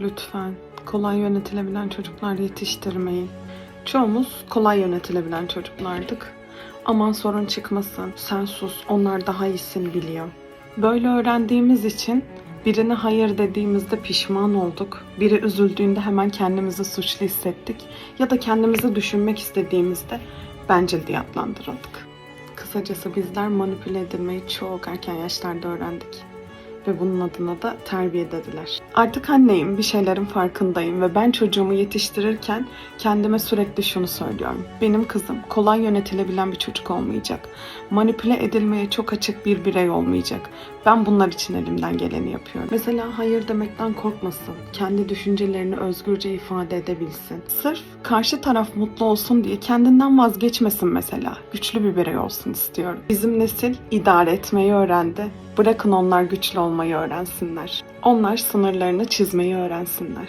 Lütfen kolay yönetilebilen çocuklar yetiştirmeyin. Çoğumuz kolay yönetilebilen çocuklardık. Aman sorun çıkmasın, sen sus, onlar daha iyisini biliyor. Böyle öğrendiğimiz için birine hayır dediğimizde pişman olduk. Biri üzüldüğünde hemen kendimizi suçlu hissettik. Ya da kendimizi düşünmek istediğimizde bencil diye adlandırıldık. Kısacası bizler manipüle edilmeyi çok erken yaşlarda öğrendik ve bunun adına da terbiye dediler. Artık anneyim, bir şeylerin farkındayım ve ben çocuğumu yetiştirirken kendime sürekli şunu söylüyorum. Benim kızım kolay yönetilebilen bir çocuk olmayacak. Manipüle edilmeye çok açık bir birey olmayacak. Ben bunlar için elimden geleni yapıyorum. Mesela hayır demekten korkmasın. Kendi düşüncelerini özgürce ifade edebilsin. Sırf karşı taraf mutlu olsun diye kendinden vazgeçmesin mesela. Güçlü bir birey olsun istiyorum. Bizim nesil idare etmeyi öğrendi. Bırakın onlar güçlü olmayı öğrensinler. Onlar sınırlarını çizmeyi öğrensinler.